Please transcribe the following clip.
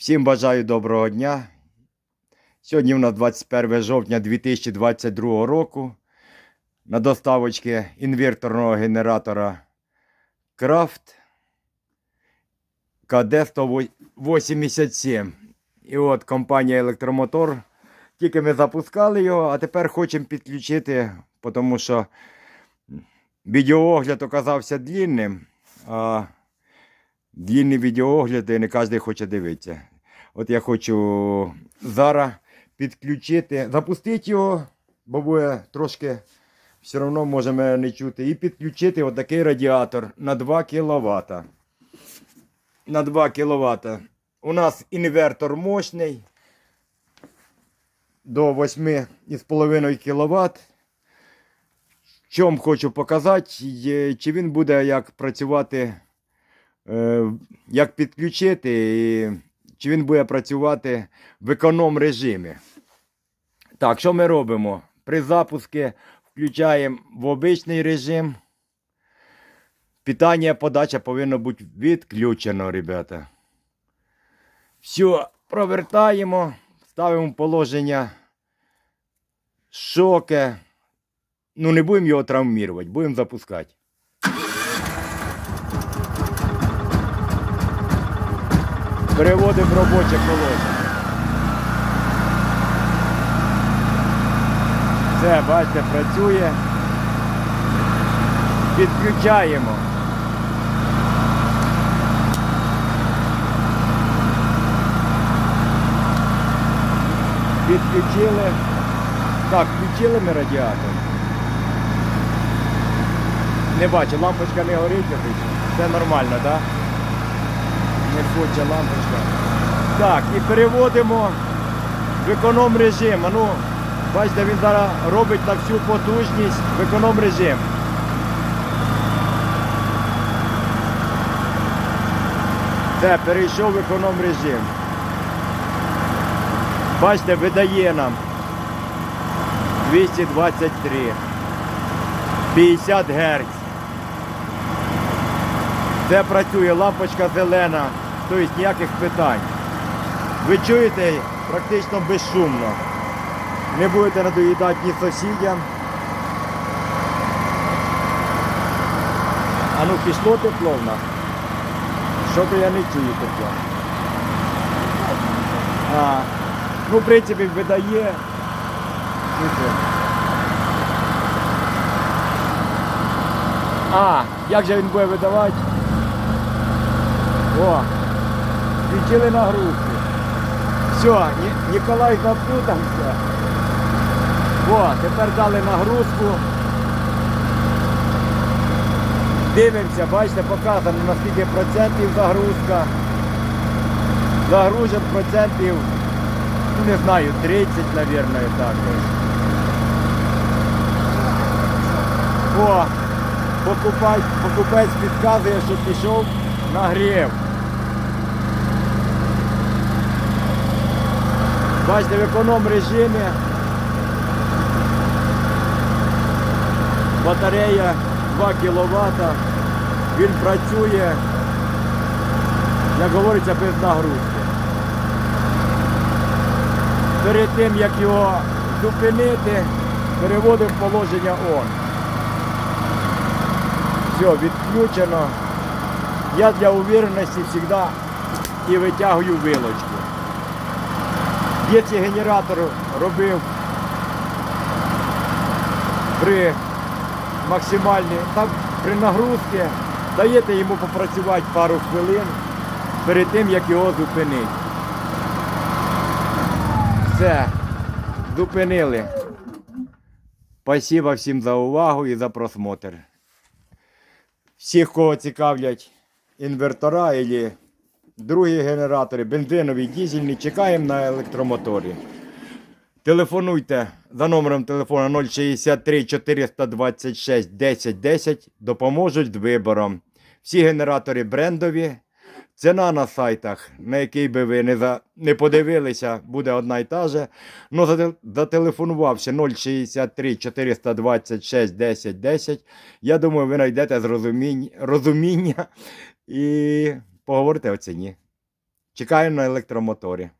Всім бажаю доброго дня. Сьогодні у нас 21 жовтня 2022 року. На доставочці інверторного генератора Крафт КД-187. І от компанія Електромотор. Тільки ми запускали його, а тепер хочемо підключити, тому що відеоогляд оказався длінним, а длінні відеоогляди не кожен хоче дивитися. От я хочу зараз підключити, запустити його, бо буде трошки все одно може мене не чути. І підключити отакий радіатор на 2 кВт. На 2 кВт. У нас інвертор мощний до 8,5 кВт. Чому хочу показати, чи він буде як працювати, е, як підключити, чи він буде працювати в економ режимі. Так, що ми робимо? При запуску включаємо в обичний режим. Питання подача повинно бути відключено, ребята. Все, провертаємо, ставимо положення шоке. Ну, не будемо його травмувати, будемо запускати. Переводимо в робоче положення. Все, бачите, працює. Підключаємо. Підключили. Так, включили ми радіатор. Не бачу, лампочка не горить. Все нормально, так? Не хоче лампочка. Так, і переводимо в економ режим. Ну, бачите, він зараз робить на всю потужність в економ режим. Все, перейшов в економ режим. Бачите, видає нам 223, 50 Гц. Це працює лампочка зелена, тобто ніяких питань. Ви чуєте практично безшумно. Не будете надоїдати ні сусідям. А ну пішло тепло в нас. Що то я не чую тепло. А, ну, в принципі, видає. А, як же він буде видавати? О, включили нагрузку. Все, Ні- Ніколай запутався. О, тепер дали нагрузку. Дивимося, бачите, показано на скільки процентів загрузка. Загружен процентів, ну не знаю, 30, мабуть, так. О, покупець підказує, що пішов нагрів. Бачите, в економ режимі батарея 2 кВт, він працює, як говориться, без нагрузки. Перед тим, як його зупинити, переводимо в положення ON. Все, відключено. Я для уверенності завжди і витягую вилочку. Якщо генератор робив при максимальній, там при нагрузці, даєте йому попрацювати пару хвилин перед тим, як його зупинити. Все, зупинили. Спасибо всім за увагу і за просмотр. Всіх, кого цікавлять інвертора або другі генератори, бензинові, дізельні, чекаємо на електромоторі. Телефонуйте за номером телефона 063 426 10 10, допоможуть з вибором. Всі генератори брендові. Ціна на сайтах, на який би ви не, за, не подивилися, буде одна і та же. Ну, зателефонувавши 063 426 10 10, я думаю, ви знайдете розуміння і поговорите о ціні. Чекаю на електромоторі.